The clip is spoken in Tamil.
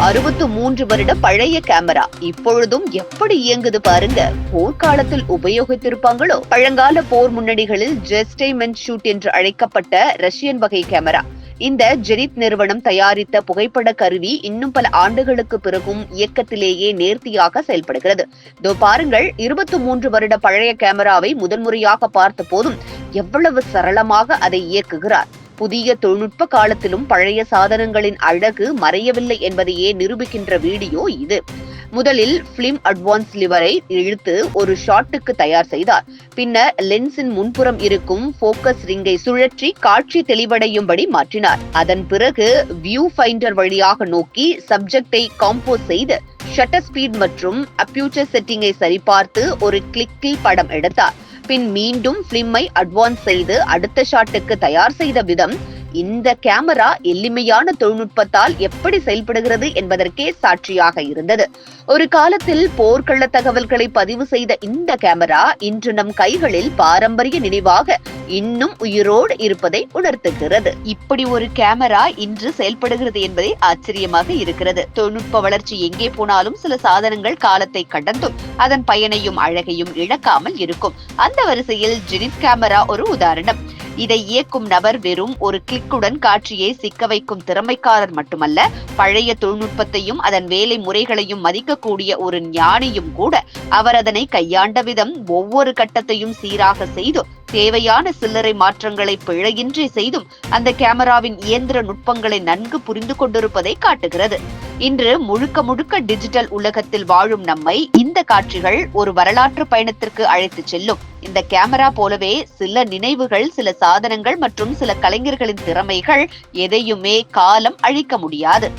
அறுபத்து மூன்று வருட பழைய கேமரா. இப்பொழுதும் எப்படி இயங்குது பாருங்க. போர்க்காலத்தில் உபயோகித்திருப்பாங்களோ? பழங்கால போர் முன்னணிகளில் ஜெஸ்டைமென் ஷூட் என்று அழைக்கப்பட்ட ரஷ்யன் வகை கேமரா. இந்த ஜெனித் நிறுவனம் தயாரித்த புகைப்பட கருவி இன்னும் பல ஆண்டுகளுக்கு பிறகும் இயக்கத்திலேயே நேர்த்தியாக செயல்படுகிறது. இதோ பாருங்கள் இருபத்தி மூன்று வருட பழைய கேமராவை முதன்முறையாக பார்த்த போதும் எவ்வளவு சரளமாக அதை இயக்குகிறார். புதிய தொழில்நுட்ப காலத்திலும் பழைய சாதனங்களின் அழகு மறையவில்லை என்பதையே நிரூபிக்கின்ற வீடியோ இது. முதலில் பிலிம் அட்வான்ஸ் லிவரை இழுத்து ஒரு ஷாட்டுக்கு தயார் செய்தார். பின்னர் லென்ஸின் முன்புறம் இருக்கும் போக்கஸ் ரிங்கை சுழற்றி காட்சி தெளிவடையும்படி மாற்றினார். அதன் பிறகு வியூ ஃபைண்டர் வழியாக நோக்கி சப்ஜெக்டை காம்போஸ் செய்து ஷட்டர் ஸ்பீட் மற்றும் அப்யூச்சர் செட்டிங்கை சரிபார்த்து ஒரு கிளிக்கில் படம் எடுத்தார். பின் மீண்டும் பிலிம்மை அட்வான்ஸ் செய்து அடுத்த ஷாட்டுக்கு தயார் செய்த விதம் இந்த கேமரா எளிமையான தொழில்நுட்பத்தால் எப்படி செயல்படுகிறது என்பதற்கே சாட்சியாக இருந்தது. ஒரு காலத்தில் போர்க்கள தகவல்களை பதிவு செய்த இந்த கேமரா இன்று நம் கைகளில் பாரம்பரிய நினைவாக இன்னும் உயிரோடு இருப்பதை உணர்த்துகிறது. இப்படி ஒரு கேமரா இன்று செயல்படுகிறது என்பதே ஆச்சரியமாக இருக்கிறது. தொழில்நுட்ப வளர்ச்சி எங்கே போனாலும் சில சாதனங்கள் காலத்தை கடந்தும் அதன் பயனையும் அழகையும் இழக்காமல் இருக்கும். அந்த வரிசையில் ஜெனித் கேமரா ஒரு உதாரணம். இதை இயக்கும் நபர் வெறும் ஒரு கிளிக்குடன் காட்சியை சிக்க வைக்கும் திறமைக்காரர் மட்டுமல்ல பழைய தொழில்நுட்பத்தையும் அதன் வேலை முறைகளையும் மதிக்கக்கூடிய ஒரு ஞானியும் கூட அவர் அதனை கையாண்ட விதம் ஒவ்வொரு கட்டத்தையும் சீராக செய்து தேவையான சில்லறை மாற்றங்களை பிழையின்றி செய்தும் அந்த கேமராவின் இயந்திர நுட்பங்களை நன்கு புரிந்து கொண்டிருப்பதை காட்டுகிறது. இன்று முழுக்க முழுக்க டிஜிட்டல் உலகத்தில் வாழும் நம்மை இந்த காட்சிகள் ஒரு வரலாற்று பயணத்திற்கு அழைத்து செல்லும். இந்த கேமரா போலவே சில நினைவுகள் சில சாதனங்கள் மற்றும் சில கலைஞர்களின் திறமைகள் எதையுமே காலம் அழிக்க முடியாது.